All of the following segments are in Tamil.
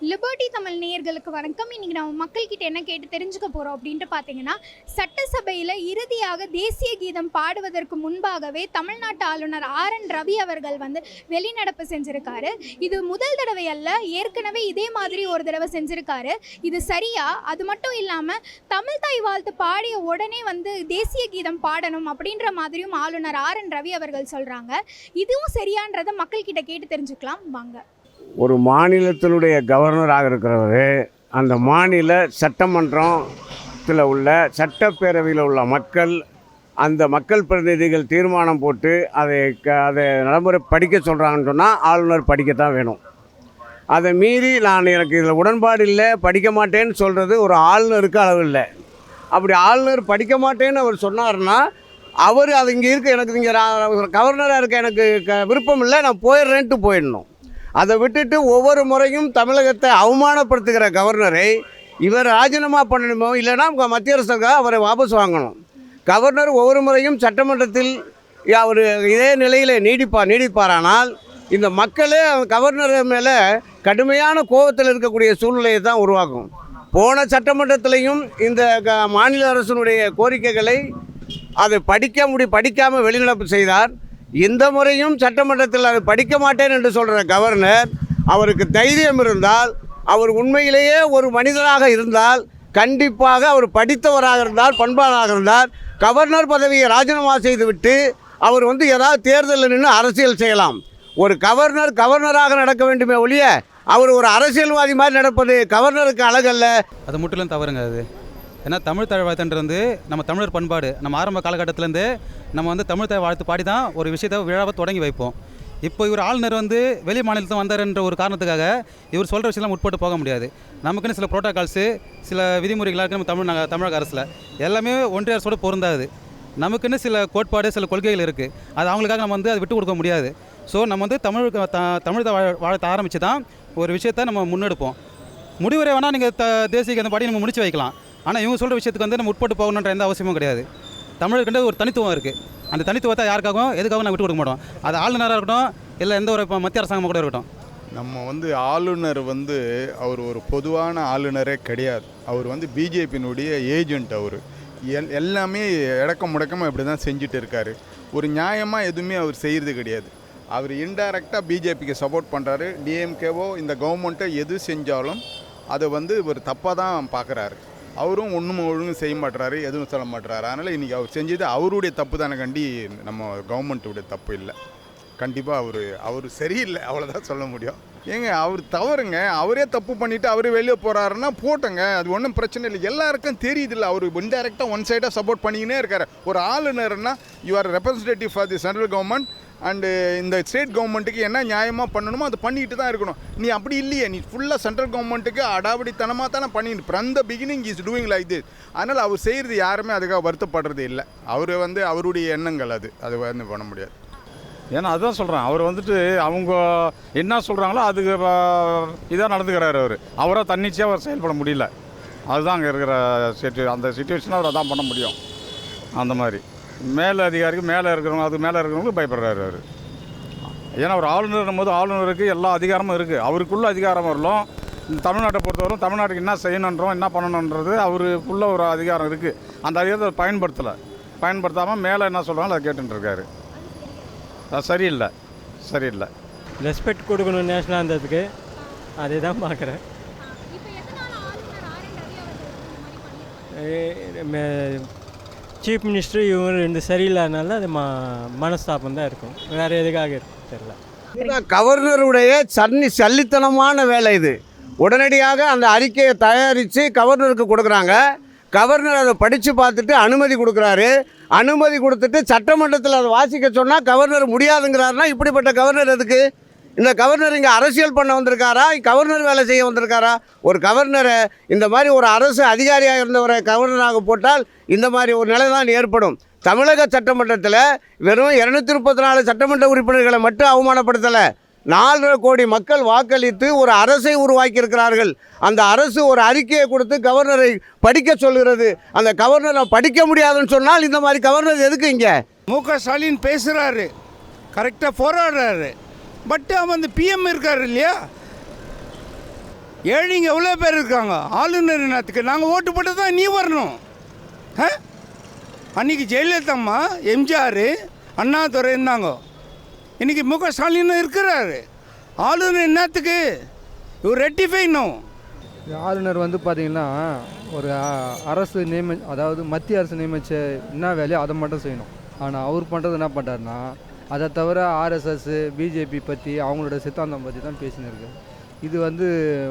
லிபர்ட்டி தமிழ் நேயர்களுக்கு வணக்கம். இன்னைக்கு நம்ம மக்கள்கிட்ட என்ன கேட்டு தெரிஞ்சுக்க போகிறோம் அப்படின்ட்டு பார்த்தீங்கன்னா சட்டசபையில் இறுதியாக தேசிய கீதம் பாடுவதற்கு முன்பாகவே தமிழ்நாட்டு ஆளுநர் ஆர் என் ரவி அவர்கள் வந்து வெளிநடப்பு செஞ்சிருக்காரு. இது முதல் தடவை அல்ல ஏற்கனவே இதே மாதிரி ஒரு தடவை செஞ்சிருக்காரு. இது சரியா? அது மட்டும் இல்லாமல் தமிழ் தாய் வாழ்த்து பாடிய உடனே வந்து தேசிய கீதம் பாடணும் அப்படின்ற மாதிரியும் ஆளுநர் ஆர் என் ரவி அவர்கள் சொல்கிறாங்க இதுவும் சரியான்றதை மக்கள்கிட்ட கேட்டு தெரிஞ்சுக்கலாம். வாங்க. ஒரு மாநிலத்தினுடைய கவர்னராக இருக்கிறவர் அந்த மாநில சட்டமன்றத்தில் உள்ள சட்டப்பேரவையில் உள்ள மக்கள் அந்த மக்கள் பிரதிநிதிகள் தீர்மானம் போட்டு அதை க அதை நடைமுறை படிக்க சொல்கிறாங்கன்னு சொன்னால் ஆளுநர் படிக்கத்தான் வேணும். அதை மீறி நான் எனக்கு இதில் உடன்பாடு இல்லை படிக்க மாட்டேன்னு சொல்கிறது ஒரு ஆளுநருக்கு அளவு இல்லை. அப்படி ஆளுநர் படிக்க மாட்டேன்னு அவர் சொன்னார்னா அவர் அது இங்கே இருக்க எனக்கு இங்கே கவர்னராக இருக்க எனக்கு க விருப்பம் இல்லை நான் போயிடுறேன்ட்டு போயிடணும். அதை விட்டுட்டு ஒவ்வொரு முறையும் தமிழகத்தை அவமானப்படுத்துகிற கவர்னரை இவர் ராஜினாமா பண்ணணுமோ இல்லைன்னா மத்திய அரசுக்காக அவரை வாபஸ் வாங்கணும். கவர்னர் ஒவ்வொரு முறையும் சட்டமன்றத்தில் அவர் இதே நிலையில் நீடிப்பா நீடிப்பாரானால் இந்த மக்களே கவர்னர் மேலே கடுமையான கோபத்தில் இருக்கக்கூடிய சூழ்நிலையை தான் உருவாக்கும். போன சட்டமன்றத்திலையும் இந்த க- மாநில அரசினுடைய கோரிக்கைகளை அதை படிக்க முடி படிக்காமல் வெளிநடப்பு செய்தார். இந்த முறையும் சட்டமன்றத்தில் அதை படிக்க மாட்டேன் என்று சொல்கிற கவர்னர் அவருக்கு தைரியம் இருந்தால் அவர் உண்மையிலேயே ஒரு மனிதனாக இருந்தால் கண்டிப்பாக அவர் படித்தவராக இருந்தால் பண்பாளராக இருந்தால் கவர்னர் பதவியை ராஜினாமா செய்துவிட்டு அவர் வந்து ஏதாவது தேர்தலில் நின்று அரசியல் செய்யலாம். ஒரு கவர்னர் கவர்னராக நடக்க வேண்டுமே ஒழிய அவர் ஒரு அரசியல்வாதி மாதிரி நடப்பது கவர்னருக்கு அழகல்ல. அது முற்றிலும் தவறுங்க அது. ஏன்னா தமிழ் தாய் வாழ்த்துன்றது வந்து நம்ம தமிழர் பண்பாடு. நம்ம ஆரம்ப காலகட்டத்திலேருந்து நம்ம வந்து தமிழ் தாய் வாழ்த்து பாடி தான் ஒரு விஷயத்தை விழாவை தொடங்கி வைப்போம். இப்போ இவர் ஆளுநர் வந்து வெளி மாநிலத்தில் வந்தார்ன்ற ஒரு காரணத்துக்காக இவர் சொல்கிற விஷயம்லாம் உட்பட்டு போக முடியாது. நமக்குன்னு சில ப்ரோட்டோகால்ஸு சில விதிமுறைகளாக இருக்குது நம்ம தமிழ் தமிழக அரசில். எல்லாமே ஒன்றிய அரசோடு பொருந்தாது. நமக்குன்னு சில கோட்பாடு சில கொள்கைகள் இருக்குது அது அவங்களுக்காக நம்ம வந்து அதை விட்டு கொடுக்க முடியாது. ஸோ நம்ம வந்து தமிழ் த தமிழ் வாழ- ஆரம்பித்து தான் ஒரு விஷயத்தை நம்ம முன்னெடுப்போம். முடிவுரை வேணால் நீங்கள் த தேசிய கீதம் பாடி நம்ம முடிச்சு வைக்கலாம். ஆனால் இவங்க சொல்கிற விஷயத்துக்கு வந்து நம்ம உட்பட்டு போகணுன்ற எந்த அவசியமும் கிடையாது. தமிழர்கிட்ட ஒரு தனித்துவம் இருக்குது அந்த தனித்துவத்தை யாருக்காகவும் எதுக்காகவும் நான் விட்டு கொடுக்க மாட்டோம். அது ஆளுநராக இருக்கட்டும் இல்லை எந்த ஒரு இப்போ மத்திய அரசாங்கம் கூட இருக்கட்டும். நம்ம வந்து ஆளுநர் வந்து அவர் ஒரு பொதுவான ஆளுநரே கிடையாது. அவர் வந்து பிஜேபியினுடைய ஏஜென்ட் அவர். எல் எல்லாமே இடக்கம் முடக்கமாக இப்படி தான் செஞ்சுட்டு இருக்காரு. ஒரு நியாயமாக எதுவுமே அவர் செய்கிறது கிடையாது. அவர் இன்டைரக்டாக பிஜேபிக்கு சப்போர்ட் பண்ணுறாரு டிஎம்கேவோ இந்த கவர்மெண்ட்டை எது செஞ்சாலும் அதை வந்து ஒரு தப்பாக தான் பார்க்குறாரு அவரும் ஒன்றும் ஒழுங்கும் செய்ய மாட்டுறாரு எதுவும் சொல்ல மாட்டுறாரு அதனால் இன்றைக்கி அவர் செஞ்சது அவருடைய தப்பு தானே கண்டி நம்ம கவர்மெண்ட்டுடைய தப்பு இல்லை. கண்டிப்பாக அவர் அவர் சரியில்லை அவ்வளோதான் சொல்ல முடியும். ஏங்க அவர் தவறுங்க. அவரே தப்பு பண்ணிவிட்டு அவரே வெளியே போகிறாருன்னா போட்டோங்க அது ஒன்றும் பிரச்சனை இல்லை. எல்லாருக்கும் தெரியுதுல்ல அவர் இன்டெரக்டாக ஒன் சைடாக சப்போர்ட் பண்ணிக்கினே இருக்கார். ஒரு ஆளுநர்னா you are representative for the central government and uh, இந்த ஸ்டேட் கவர்மெண்ட்டுக்கு என்ன நியாயமாக பண்ணணுமோ அதை பண்ணிக்கிட்டு தான் இருக்கணும். நீ அப்படி இல்லையே. நீ ஃபுல்லாக சென்ட்ரல் கவர்மெண்ட்டுக்கு அடாவடித்தனமாக தானே பண்ணிட்டு from the beginning is doing like this அதனால் அவர் செய்கிறது யாருமே அதுக்காக வருத்தப்படுறது இல்லை. அவர் வந்து அவருடைய எண்ணங்கள் அது. அது வந்து பண்ண முடியாது. ஏன்னா அதுதான் சொல்கிறேன் அவர் வந்துட்டு அவங்க என்ன சொல்கிறாங்களோ அதுக்கு இதாக நடந்துக்கிறாரு அவர். அவராக தன்னிச்சையாக அவர் செயல்பட முடியல. அதுதான் அங்கே இருக்கிற சிட்டு அந்த சுச்சுவேஷனில் அவர் தான் பண்ண முடியும். அந்த மாதிரி. மேலே அதிகாரிக்கு மேலே இருக்கிறவங்க அதுக்கு மேலே இருக்கிறவங்களுக்கு பயப்படுறாரு அவர். ஏன்னா அவர் ஆளுநர் போது ஆளுநருக்கு எல்லா அதிகாரமும் இருக்குது அவருக்குள்ள அதிகாரம் வரலும் இந்த தமிழ்நாட்டை பொறுத்தவரைக்கும் தமிழ்நாட்டுக்கு என்ன செய்யணுன்றோம் என்ன பண்ணணுன்றது அவருக்குள்ள ஒரு அதிகாரம் இருக்குது அந்த அதிகாரத்தை பயன்படுத்தலை. பயன்படுத்தாமல் மேலே என்ன சொல்கிறாங்களோ அதை கேட்டுட்டு இருக்காரு. அது சரியில்லை. சரியில்லை. ரெஸ்பெக்ட் கொடுக்கணும் நேஷனல் அந்தத்துக்கு அதே தான் பார்க்குறேன் சீஃப் மினிஸ்டர் இவங்க ரெண்டு சரியில்லாதனால அது ம மனஸ்தாபம் தான் இருக்கும். வேறு எதுக்காக இருக்கு? தெரியல. இதுதான் கவர்னருடைய சன்னி சல்லித்தனமான வேலை இது. உடனடியாக அந்த அறிக்கையை தயாரித்து கவர்னருக்கு கொடுக்குறாங்க. கவர்னர் அதை படித்து பார்த்துட்டு அனுமதி கொடுக்குறாரு. அனுமதி கொடுத்துட்டு சட்டமன்றத்தில் அதை வாசிக்க சொன்னால் கவர்னர் முடியாதுங்கிறாருன்னா இப்படிப்பட்ட கவர்னர் எதுக்கு? இந்த கவர்னர் இங்கே அரசியல் பண்ண வந்திருக்காரா? கவர்னர் வேலை செய்ய வந்திருக்காரா? ஒரு கவர்னரை இந்த மாதிரி ஒரு அரசு அதிகாரியாக இருந்தவரை கவர்னராக போட்டால் இந்த மாதிரி ஒரு நிலை தான் ஏற்படும். தமிழக சட்டமன்றத்தில் வெறும் இரநூத்தி முப்பத்தி நாலு சட்டமன்ற உறுப்பினர்களை மட்டும் அவமானப்படுத்தலை. நாலரை கோடி மக்கள் வாக்களித்து ஒரு அரசை உருவாக்கியிருக்கிறார்கள். அந்த அரசு ஒரு அறிக்கையை கொடுத்து கவர்னரை படிக்க சொல்கிறது அந்த கவர்னரை படிக்க முடியாதுன்னு சொன்னால் இந்த மாதிரி கவர்னர் எதுக்கு இங்கே? மு க ஸ்டாலின் பேசுகிறாரு கரெக்டாக போராடுறாரு. பட் அவன் அந்த பிஎம் இருக்கார் இல்லையா? ஏழைங்க எவ்வளோ பேர் இருக்காங்க? ஆளுநர் என்னத்துக்கு நாங்கள் ஓட்டு போட்டு தான் நீ வரணும். ஆ? அன்றைக்கி ஜெயலலிதாம்மா எம்ஜிஆர் அண்ணாதுரை இருந்தாங்க. இன்றைக்கி மு க. ஸ்டாலின் இருக்கிறாரு. ஆளுநர் என்னத்துக்கு இவர் ரெட்டிஃபைனும் ஆளுநர் வந்து பார்த்தீங்கன்னா ஒரு அரசு நியமி அதாவது மத்திய அரசு நியமித்த என்ன வேலையோ அதை மட்டும் செய்யணும். ஆனால் அவர் பண்ணுறது என்ன பண்ணுறாருன்னா அதை தவிர ஆர்எஸ்எஸ் பிஜேபி பற்றி அவங்களோட சித்தாந்தம் பற்றி தான் பேசின்னு இருக்கு இது வந்து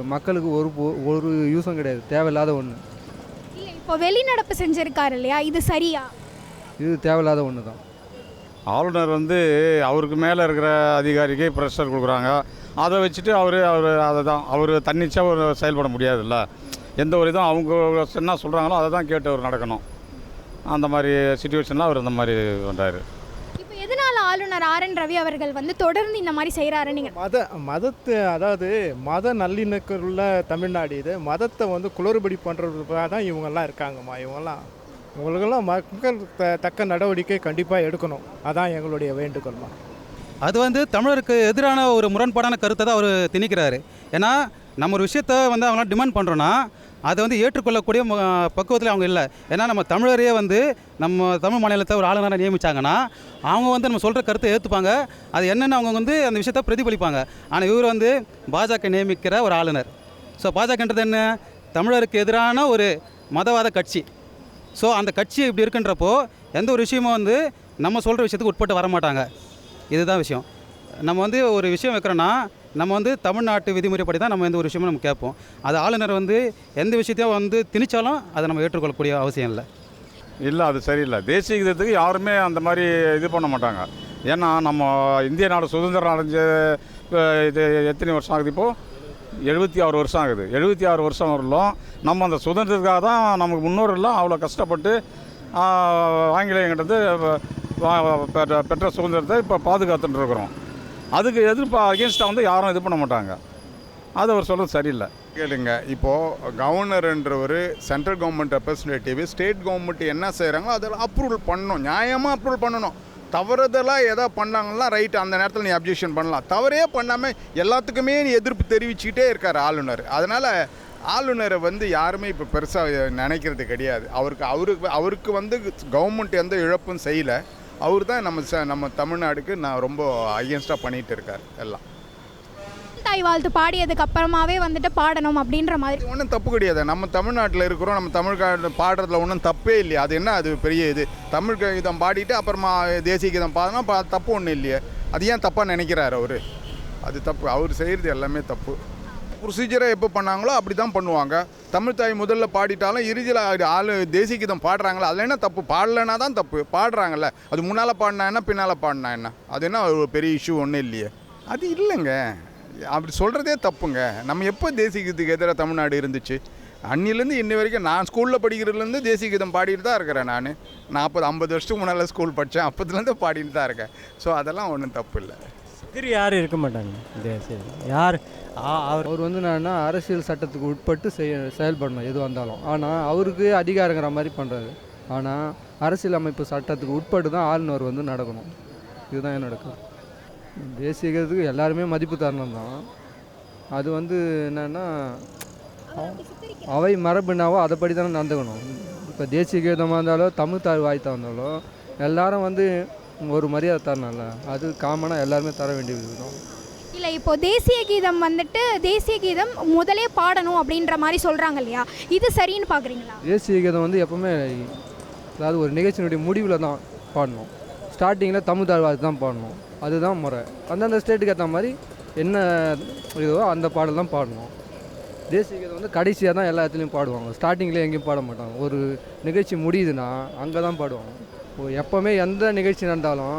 மக்களுக்கு ஒரு பொ- ஒரு யூஸும் கிடையாது. தேவையில்லாத ஒன்று இல்லை இப்போ வெளிநடப்பு செஞ்சிருக்காரு இல்லையா? இது சரியா? இது தேவையில்லாத ஒன்று தான். ஆளுநர் வந்து அவருக்கு மேலே இருக்கிற அதிகாரிக்கு ப்ரெஷர் கொடுக்குறாங்க. அதை வச்சுட்டு அவர் அவர் அதை தான் அவர் தன்னிச்சையாக ஒரு செயல்பட முடியாதுல்ல. எந்த ஒரு இதுவும் அவங்க என்ன சொல்கிறாங்களோ அதை தான் கேட்டு அவர் நடக்கணும். அந்த மாதிரி சுச்சுவேஷனில் அவர் அந்த மாதிரி பண்ணுறாரு ஆளுநர் ஆர் என் ரவி அவர்கள் வந்து தொடர்ந்து இந்த மாதிரி செய்கிறாரு நீங்கள் மத மதத்து அதாவது மத நல்லிணக்கமுள்ள தமிழ்நாடு இது. மதத்தை வந்து குளறுபடி பண்ணுறதுக்காக தான் இவங்கெல்லாம் இருக்காங்கம்மா. இவங்கெல்லாம் இவங்களுக்கெல்லாம் மக்கள் த- தக்க நடவடிக்கை கண்டிப்பாக எடுக்கணும். அதான் எங்களுடைய வேண்டுகோள்மா. அது வந்து தமிழருக்கு எதிரான ஒரு முரண்பாடான கருத்தை தான் அவர் திணிக்கிறாரு. ஏன்னா நம்ம ஒரு விஷயத்த வந்து அவங்களாம் டிமாண்ட் பண்ணுறோன்னா அதை வந்து ஏற்றுக்கொள்ளக்கூடிய பக்குவத்தில் அவங்க இல்லை. ஏன்னா நம்ம தமிழரையே வந்து நம்ம தமிழ் மாநிலத்தை ஒரு ஆளுநரை நியமித்தாங்கன்னா அவங்க வந்து நம்ம சொல்கிற கருத்தை ஏற்றுப்பாங்க அது என்னென்னு அவங்க வந்து அந்த விஷயத்தை பிரதிபலிப்பாங்க. ஆனால் இவர் வந்து பாஜக நியமிக்கிற ஒரு ஆளுநர். ஸோ பாஜகன்றது என்ன? தமிழருக்கு எதிரான ஒரு மதவாத கட்சி. ஸோ அந்த கட்சி இப்படி இருக்குன்றப்போ எந்த ஒரு விஷயமும் வந்து நம்ம சொல்கிற விஷயத்துக்கு உட்பட்டு வர மாட்டாங்க இதுதான் விஷயம். நம்ம வந்து ஒரு விஷயம் வைக்கிறோன்னா நம்ம வந்து தமிழ்நாட்டு விதிமுறைப்படி தான் நம்ம எந்த ஒரு விஷயமும் நம்ம கேட்போம். அது ஆளுநர் வந்து எந்த விஷயத்தையும் வந்து திணிச்சாலும் அதை நம்ம ஏற்றுக்கொள்ளக்கூடிய அவசியம் இல்லை. இல்லை அது சரியில்லை. தேசிய கீதத்துக்கு யாருமே அந்த மாதிரி இது பண்ண மாட்டாங்க. ஏன்னா நம்ம இந்திய நாடு சுதந்திரம் அடைஞ்ச இது எத்தனை வருஷம் ஆகுது இப்போது எழுபத்தி ஆறு வருஷம் ஆகுது. எழுபத்தி ஆறு வருஷம் வரலும் நம்ம அந்த சுதந்திரத்துக்காக தான் நமக்கு முன்னோர்கள்லாம் அவ்வளோ கஷ்டப்பட்டு ஆங்கிலேயங்கிட்டது பெற்ற- பெற்ற சுதந்திரத்தை இப்போ பாதுகாத்துட்டு இருக்கிறோம். அதுக்கு எதிர்ப்பு அகேன்ஸ்டாக வந்து யாரும் இது பண்ண மாட்டாங்க. அது அவர் சொல்கிறது சரியில்லை. கேளுங்க இப்போது கவர்னர்ன்றவர் central government representative state government என்ன செய்கிறாங்களோ அதெல்லாம் அப்ரூவல் பண்ணணும். நியாயமாக அப்ரூவல் பண்ணணும். தவறுதலாக எதா பண்ணாங்கன்னா ரைட் அந்த நேரத்தில் நீ அப்ஜெக்ஷன் பண்ணலாம். தவறே பண்ணாமல் எல்லாத்துக்குமே நீ எதிர்ப்பு தெரிவிச்சுக்கிட்டே இருக்கார் ஆளுநர். அதனால் ஆளுநரை வந்து யாருமே இப்போ பெருசாக நினைக்கிறது கிடையாது. அவருக்கு அவருக்கு அவருக்கு வந்து கவர்மெண்ட் எந்த இழப்பும் செய்யலை. அவர் தான் நம்ம ச- நம்ம தமிழ்நாடுக்கு நான் ரொம்ப அகேன்ஸ்டாக பண்ணிகிட்டு இருக்கார் எல்லாம். தாய் வாழ்த்து பாடியதுக்கு அப்புறமாவே வந்துட்டு பாடணும் அப்படின்ற மாதிரி. ஒன்றும் தப்பு கிடையாது. நம்ம தமிழ்நாட்டில் இருக்கிறோம் நம்ம தமிழ் கா- பாடுறதுல ஒன்றும் தப்பே இல்லையா. அது என்ன அது பெரிய இது. தமிழ் கீதம் பாடிட்டு அப்புறமா தேசிய கீதம் பாடினா தப்பு ஒன்றும் இல்லையே. அது ஏன் தப்பாக நினைக்கிறாரு அவர்? அது தப்பு. அவர் செய்கிறது எல்லாமே தப்பு. ப்ரொசீஜரை எப்போ பண்ணாங்களோ அப்படி தான் பண்ணுவாங்க. தமிழ் தாய் முதல்ல பாடிட்டாலும் இறுதியில் ஆளு தேசிய கீதம் பாடுறாங்களா? அதில் என்ன தப்பு? பாடலைன்னா தான் தப்பு. பாடுறாங்கல்ல. அது முன்னால் பாடினா என்ன பின்னால் பாடினா என்ன? அது என்ன ஒரு பெரிய இஷ்யூ ஒன்றும் இல்லையே. அது இல்லைங்க. அப்படி சொல்கிறதே தப்புங்க. நம்ம எப்போ தேசிய கீதத்துக்கு எதிராக தமிழ்நாடு இருந்துச்சு? அன்னிலேருந்து இன்னி வரைக்கும் நான் ஸ்கூலில் படிக்கிறதுலேருந்து தேசிய கீதம் பாடிட்டு தான் இருக்கிறேன் நான். நாற்பது ஐம்பது வருஷத்துக்கு முன்னால் ஸ்கூல் படித்தேன் அப்போதுலேருந்து பாடிட்டு தான் இருக்கேன். ஸோ அதெல்லாம் ஒன்றும் தப்பு இல்லை. எதிரி யாரும் இருக்க மாட்டாங்க. தேசிய யார் ஆ- அவர் அவர் வந்து என்னன்னா அரசியல் சட்டத்துக்கு உட்பட்டு செய் செயல்படணும் எது வந்தாலும் ஆனால் அவருக்கு அதிகாரங்கிற மாதிரி பண்ணுறாரு ஆனால் அரசியல் அமைப்பு சட்டத்துக்கு உட்பட்டு தான் ஆளுநர் வந்து நடக்கணும். இதுதான் என்னோட தேசியத்துக்கு தேசிய எல்லாருமே மதிப்பு தரணும் தான். அது வந்து என்னென்னா அவை மரபுனாவோ அதைப்படி தானே நடந்துக்கணும். இப்போ தேசிய கீதமாக இருந்தாலும் தமிழ் தாய் வாய்த்தா இருந்தாலும் எல்லாரும் வந்து ஒரு மரியாதை தரணும்ல. அது காமனாக எல்லாருமே தர வேண்டியது தான். இல்லை இப்போ தேசிய கீதம் வந்துட்டு தேசிய கீதம் முதலே பாடணும் அப்படின்ற மாதிரி சொல்கிறாங்க இல்லையா? இது சரின்னு பார்க்குறீங்களா தேசிய கீதம் வந்து எப்பவுமே அதாவது ஒரு நிகழ்ச்சியினுடைய முடிவில் தான் பாடணும். ஸ்டார்டிங்கில் தமிழ் தாழ்வாது தான் பாடணும். அதுதான் முறை. அந்தந்த ஸ்டேட்டுக்கு ஏற்ற மாதிரி என்ன இதுவோ அந்த பாடல் தான் பாடணும். தேசிய கீதம் வந்து கடைசியாக தான் எல்லா இடத்துலையும் பாடுவாங்க. ஸ்டார்டிங்கில் எங்கேயும் பாட மாட்டாங்க. ஒரு நிகழ்ச்சி முடியுதுன்னா அங்கே தான் பாடுவாங்க. எப்போவுமே எந்த நிகழ்ச்சி நடந்தாலும்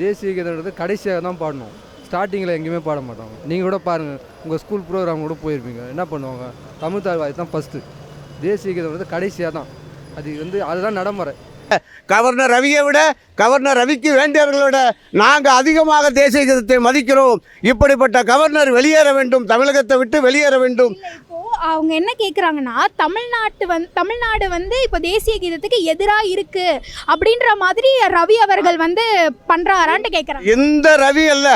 தேசிய கீதன்றது கடைசியாக தான் பாடணும். ஸ்டார்டிங்கில் எங்கேயுமே பாட மாட்டாங்க. நீங்கள் கூட பாருங்கள் உங்கள் ஸ்கூல் ப்ரோக்ராம் கூட போயிருப்பீங்க. என்ன பண்ணுவாங்க? தமிழ் தாழ்வாய் தான் ஃபஸ்ட்டு தேசிய கீதம் கடைசியாக தான். அது வந்து அதுதான் நடைமுறை. கவர்னர் ரவியை விட கவர்னர் ரவிக்கு வேண்டியவர்களை விட நாங்கள் அதிகமாக தேசிய கீதத்தை மதிக்கிறோம். இப்படிப்பட்ட கவர்னர் வெளியேற வேண்டும் தமிழகத்தை விட்டு வெளியேற வேண்டும். அவங்க என்ன கேட்குறாங்கன்னா தமிழ்நாட்டு வந்து தமிழ்நாடு வந்து இப்போ தேசிய கீதத்துக்கு எதிராக இருக்கு அப்படின்ற மாதிரி ரவி அவர்கள் வந்து பண்றாரான்ட்டு கேட்குறாங்க எந்த ரவி அல்ல.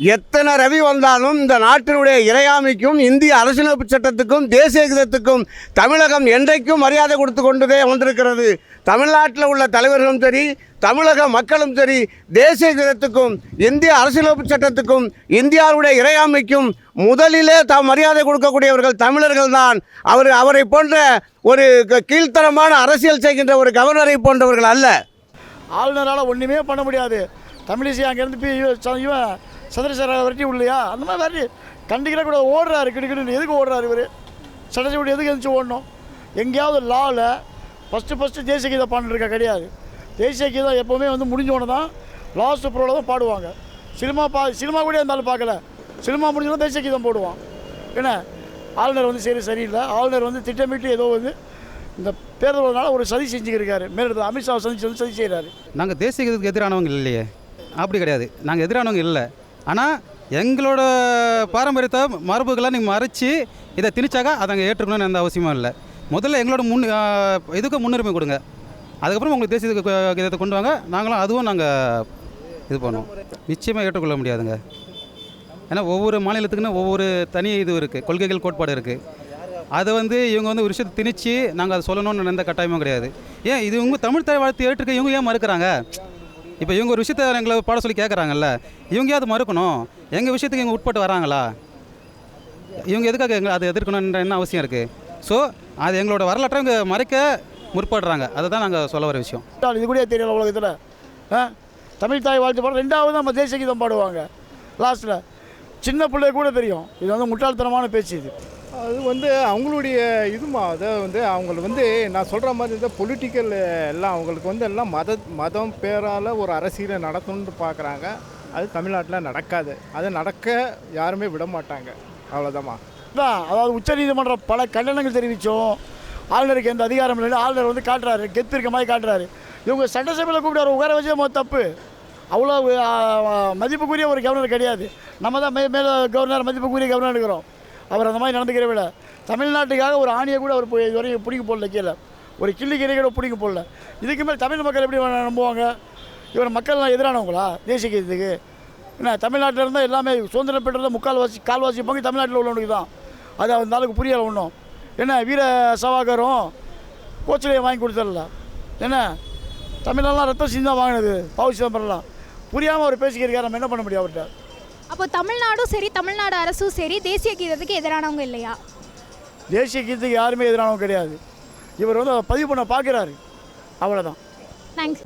எத்தனை ரவி வந்தாலும் இந்த நாட்டினுடைய இறையாமைக்கும் இந்திய அரசியலமைப்பு சட்டத்துக்கும் தேசிய கீதத்துக்கும் தமிழகம் என்றைக்கும் மரியாதை கொடுத்து கொண்டதே வந்திருக்கிறது. தமிழ்நாட்டில் உள்ள தலைவர்களும் சரி தமிழக மக்களும் சரி தேசிய கீதத்துக்கும் இந்திய அரசியலமைப்பு சட்டத்துக்கும் இந்தியாவுடைய இறையாமைக்கும் முதலிலே தாம் மரியாதை கொடுக்கக்கூடியவர்கள் தமிழர்கள் தான். அவர் அவரை போன்ற ஒரு க- கீழ்த்தரமான அரசியல் செய்கின்ற ஒரு கவர்னரை போன்றவர்கள் அல்ல. ஆளுநரால் ஒன்றுமே பண்ண முடியாது. தமிழிசை அங்கேருந்து இவன் சந்திரசேகர வரட்டி இல்லையா அந்த மாதிரி வரட்டி. கண்டிக்கிற கூட ஓடுறாரு கிடுக்கிட்டு எதுக்கு ஓடுறாரு இவர்? சட்டசபடி எதுக்கு எழுந்துச்சு ஓடணும்? எங்கேயாவது லாவில் ஃபஸ்ட்டு ஃபஸ்ட்டு தேசிய கீதம் பாடிருக்கா கிடையாது. தேசிய கீதம் எப்போவுமே வந்து முடிஞ்சோன்னு தான் லாஸ்ட் ப்ரோவில் தான் பாடுவாங்க. சினிமா பா சினிமா கூட இருந்தாலும் பார்க்கல. சினிமா முடிஞ்சோன்னா தேசிய கீதம் போடுவான். என்ன? ஆளுநர் வந்து சரி சரியில்லை. ஆளுநர் வந்து திட்டமிட்டு ஏதோ வந்து இந்த தேர்தல்னால ஒரு சதி செஞ்சுக்கிருக்காரு. மேலிடத்தில் அமித்ஷா சந்திச்சு வந்து சதி செய்கிறாரு நாங்கள் தேசிய கீதத்துக்கு எதிரானவங்க இல்லையே. அப்படி கிடையாது. நாங்கள் எதிரானவங்க இல்லை. ஆனால் எங்களோட பாரம்பரியத்தை மரபுகளை நீங்கள் மறைச்சி இதை திணிச்சாக்கா அதை அங்கே ஏற்றுக்கணும்னு எந்த அவசியமும் இல்லை. முதல்ல எங்களோட முன் இதுக்கு முன்னுரிமை கொடுங்க. அதுக்கப்புறம் உங்களுக்கு தேசிய கு- கீதத்தை கொண்டு வாங்க. நாங்களும் அதுவும் நாங்கள் இது பண்ணுவோம். நிச்சயமாக ஏற்றுக்கொள்ள முடியாதுங்க. ஏன்னா ஒவ்வொரு மாநிலத்துக்குன்னு ஒவ்வொரு தனி இது இருக்குது கொள்கைகள் கோட்பாடு இருக்குது அதை வந்து இவங்க வந்து ஒரு விஷயத்தை திணிச்சு நாங்கள் அதை சொல்லணும்னு எந்த கட்டாயமும் கிடையாது. ஏன் இது இவங்க தமிழ் தாய் வாழ்த்து ஏற்றுக்க இவங்க ஏன் மறுக்கிறாங்க? இப்போ இவங்க ஒரு விஷயத்தை எங்களை பாட சொல்லி கேட்குறாங்கல்ல இவங்க மறுக்கணும்? எங்கள் விஷயத்துக்கு இவங்க உட்பட்டு வராங்களா? இவங்க எதுக்காக எங்களை அதை எதிர்க்கணுன்ற என்ன அவசியம் இருக்குது ஸோ அது எங்களோட வரலாற்றை இவங்க மறைக்க முற்படுறாங்க. அதை தான் நாங்கள் சொல்ல வர விஷயம். இது கூட தெரியல உலகத்தில். ஆ? தமிழ் தாய் வாழ்த்து பாடம் ரெண்டாவது நம்ம தேசிய கீதம் பாடுவாங்க. லாஸ்ட்டில் சின்ன பிள்ளை கூட தெரியும். இது வந்து முட்டாள்தனமான பேச்சு இது. அது வந்து அவங்களுடைய இதுமா அதை வந்து அவங்களுக்கு வந்து நான் சொல்கிற மாதிரி இந்த பொலிட்டிக்கல் எல்லாம் அவங்களுக்கு வந்து எல்லாம் மத மதம் பேரால் ஒரு அரசியலை நடத்தணும்னு பார்க்குறாங்க அது தமிழ்நாட்டில் நடக்காது. அது நடக்க யாருமே விட மாட்டாங்க. அவ்வளோதாம்மா தான் அதாவது உச்சநீதிமன்றம் பல கண்டனங்கள் தெரிவித்தோம் ஆளுநருக்கு எந்த அதிகாரம் இல்லை ஆளுநர் வந்து காட்டுறாரு கெத்து இருக்க மாதிரி காட்டுறாரு. இவங்க சட்டசபையில் கூப்பிட்டு உட்கார வச்சே மொத்த தப்பு. அவ்வளோ மதிப்புக்குரிய ஒரு கவர்னர் கிடையாது. நம்ம தான் மே மேலே கவர்னர் மதிப்புக்குரிய கவர்னர் இருக்கிறோம். அவர் அந்த மாதிரி நடந்துக்கிற விட தமிழ்நாட்டுக்காக ஒரு ஆணியை கூட அவர் போய் இதுவரையும் பிடிக்க போடல கீழே. ஒரு கிள்ளி கீரை கூட பிடிக்க போடல. இதுக்கு மேலே தமிழ் மக்கள் எப்படி நம்புவாங்க? இவர் மக்கள்லாம் எதிரானவங்களா? தேசிய கீதத்துக்கு என்ன தமிழ்நாட்டில் இருந்தால் எல்லாமே சுதந்திரம் பெற்றதில் முக்கால்வாசி கால்வாசி பங்கு தமிழ்நாட்டில் உள்ளவனுக்கு தான். அது அந்த அளவுக்கு புரியலை ஒன்றும் என்ன வீர சவாகரும் கோச்சிலையை வாங்கி கொடுத்துடல. என்ன தமிழெல்லாம் ரத்தம் சிந்தான் வாங்கினது பாவு சிதம்பரம்லாம். புரியாமல் அவர் பேசிக்கிறக்கார் நம்ம என்ன பண்ண முடியும் அவர்கிட்ட? அப்போ தமிழ்நாடும் சரி தமிழ்நாடு அரசும் சரி தேசிய கீதத்துக்கு எதிரானவங்க இல்லையா? தேசிய கீதத்துக்கு யாருமே எதிரானவங்க கிடையாது. இவர் வந்து அதை பதிவு பண்ண பார்க்குறாரு. அவ்வளோதான் தேங்க்ஸ்